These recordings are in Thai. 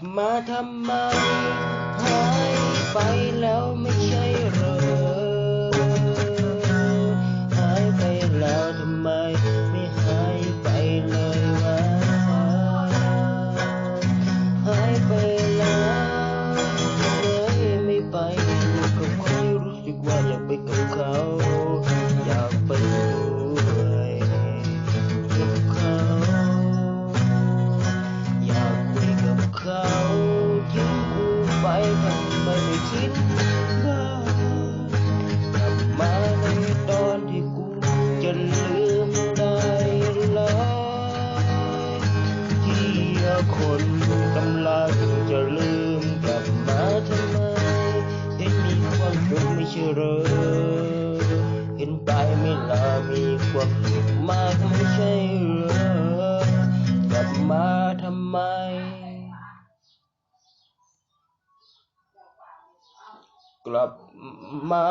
mập ma thăm mai thái คิดบ้างกลับมาในตอนที่กูจะลืมได้เลยที่คนกำลังจะลืมกลับมาทำไม เห็นมีความสุขไม่ใช่เหรอเห็นไปไม่ลามีความสุขมากไม่ใช่เหรอกลับมาทำไม ลับมา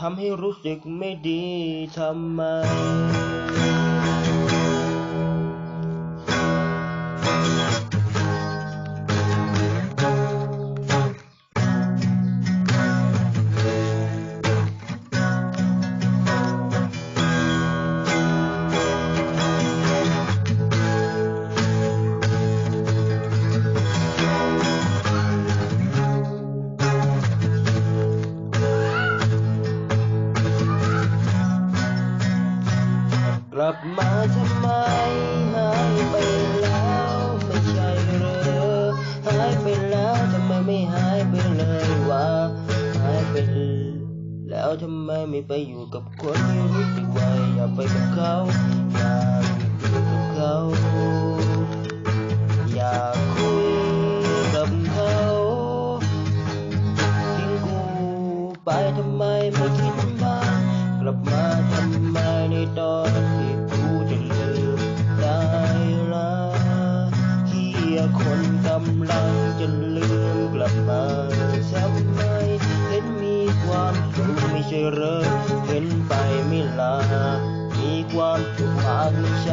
ทำให้รู้สึกไม่ดีทำไม ลับมาทำไมหายไปแล้วไม่ใช่เหรอหายไปแล้วทำไมไม่หายไปเลยวะหายไปแล้วทำไมไม่ไปอยู่กับคนที่รู้สึกว่าอยากไปกับเขาอยากอยู่กับเขาอยากคุยกับเขาทิ้งกูไปทำไมไม่คิดบ้างกลับมาทำไมในตอน ใช่เหรอเห็นไปไม่ลา มีความสุขมากพันใจ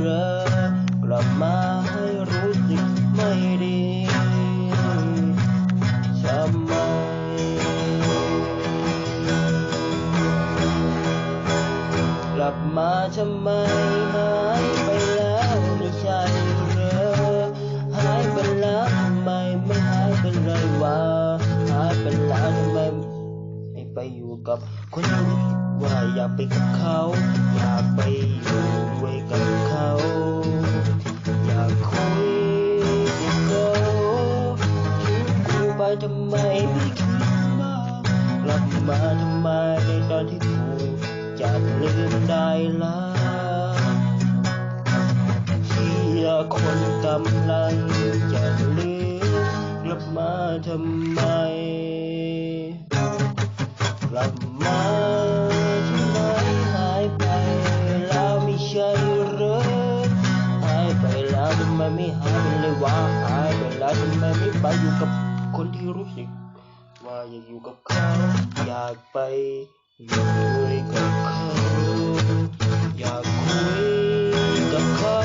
เหรอกลับมาให้รู้สึกไม่ดีทำไมกลับมาทำไม ไปกับเขา อยากไปอยู่ด้วยกับเขา อยากคุยกับเขาทิ้งกูไปทำไมไม่คิดบ้างกลับมาทำไมในตอนที่กูจะลืมได้ละที่คนกำลัง ไมไปอยู่กับคนที่รู้สึกว่าอยากอยู่กับเขา อยากไปอยู่กับเขาอยากคุยกับเขา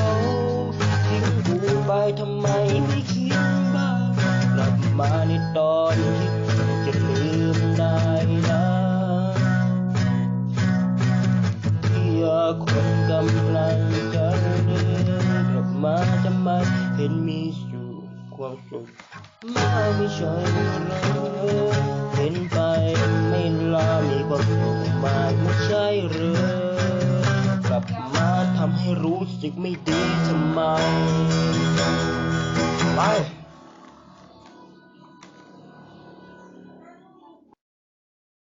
ทิ้งกูไปทำไมไม่คิดบ้างกลับมาในตอนที่จะลืมได้นะที่คนกำลังจะเลืมกลับมาทำไมเห็นมีสุขความสุข ไม่ใช่เหรอเห็นไปไม่ลามีความสุขมากไม่ใช่เหรอกลับมาทำให้รู้สึกไม่ดีทำไมไป